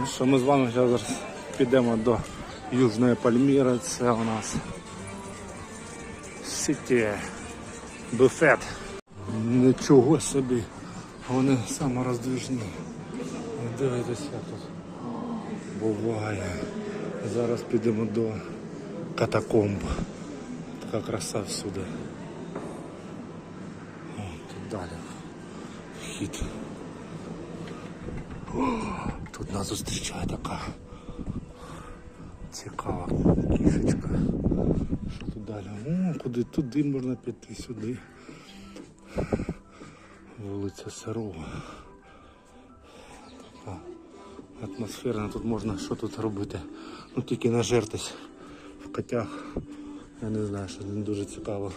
Ну що, ми з вами зараз підемо до Южної Пальміри. Це у нас Сіті буфет. Нічого собі. Вони самороздвижні. Ви Дивитися тут. Буває. Зараз підемо до катакомб. Така краса всюди. О, тут далі. Вхід. Тут нас зустрічає така цікава кішечка. Що тут далі? О, куди туди можна піти, сюди. Вулиця Сирова. Така атмосферна, тут можна що тут робити. Ну тільки нажертись в котях. Я не знаю, що не дуже цікава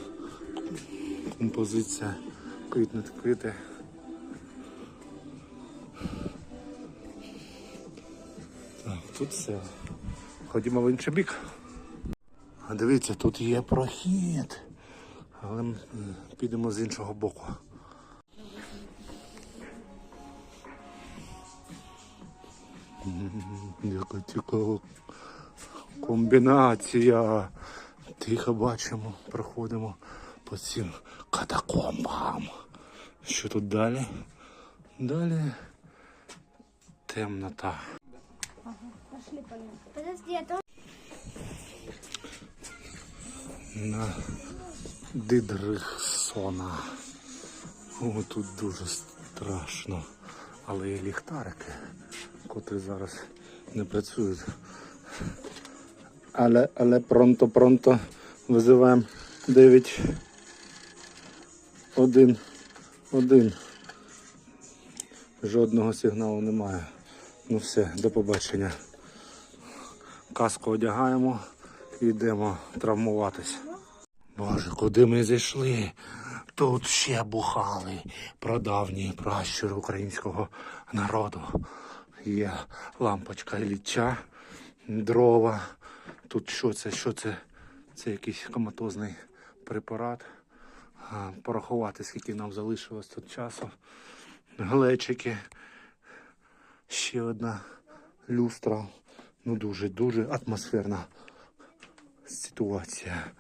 композиція. Квітнуть квіти. Тут все. Ходімо в інший бік. Дивіться, тут є прохід. Але ми підемо з іншого боку. Яка цікава комбінація. Тихо бачимо, проходимо по цим катакомбам. Що тут далі? Далі темнота. Подожди, я тоже... на Дидрихсона. О, тут дуже страшно. Але є ліхтарики, котрі зараз не працюють. Але, але пронто-пронто визиваємо 9 1 1. Жодного сигналу немає. Ну все, до побачення. Каску одягаємо і йдемо травмуватись. Боже, куди ми зайшли? Тут ще бухали прадавні пращури українського народу. Є лампочка Ілліча, дрова. Тут що це? Що це? Це якийсь коматозний препарат. Порахувати, скільки нам залишилось тут часу. Глечики. Ще одна люстра. Ну дуже, дуже атмосферна ситуація.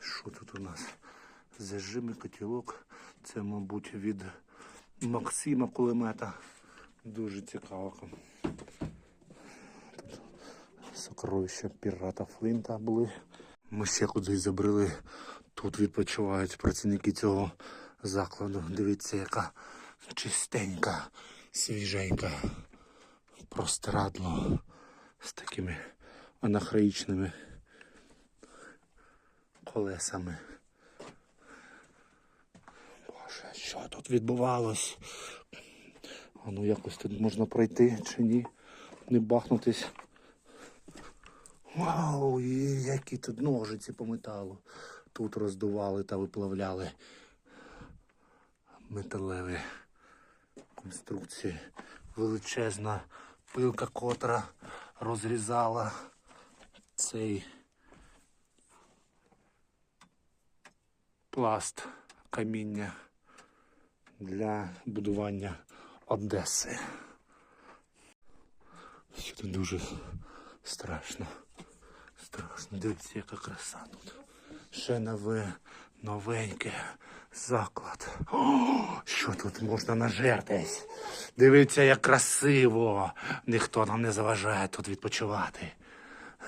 Що тут у нас? Зажимий котілок. Це, мабуть, від Максима кулемета. Дуже цікаво. Тут сокровища пірата Флінта були. Ми ще кудись забрели. Тут відпочивають працівники цього закладу. Дивіться, яка чистенька, свіженька, простирадло з такими анахраїчними колесами. Боже, що тут відбувалось? А ну якось тут можна пройти чи ні? Не бахнутись. Вау, які тут ножиці по металу. Тут роздували та виплавляли металеві конструкції. Величезна пилка, котра розрізала цей пласт каміння для будування Одеси. Що тут дуже страшно. Страшно. Дивіться, яка краса тут. Ще нове, новеньке заклад. О, що тут можна нажертись? Дивіться, як красиво. Ніхто нам не заважає тут відпочивати.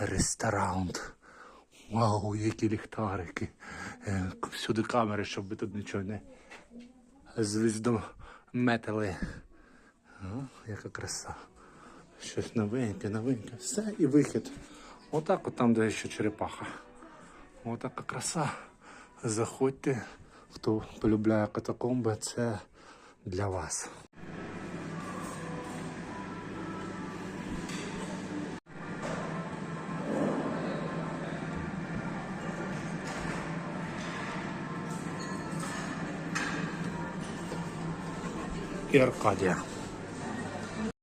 Ресторан. Вау, які ліхтарики. Е, Всюди камери, щоб ви тут нічого не звіздометили. Яка краса. Щось новеньке, новеньке. Все і вихід. Отак от там, де ще черепаха. Отака краса. Заходьте, хто полюбляє катакомби, це для вас. Аркадія.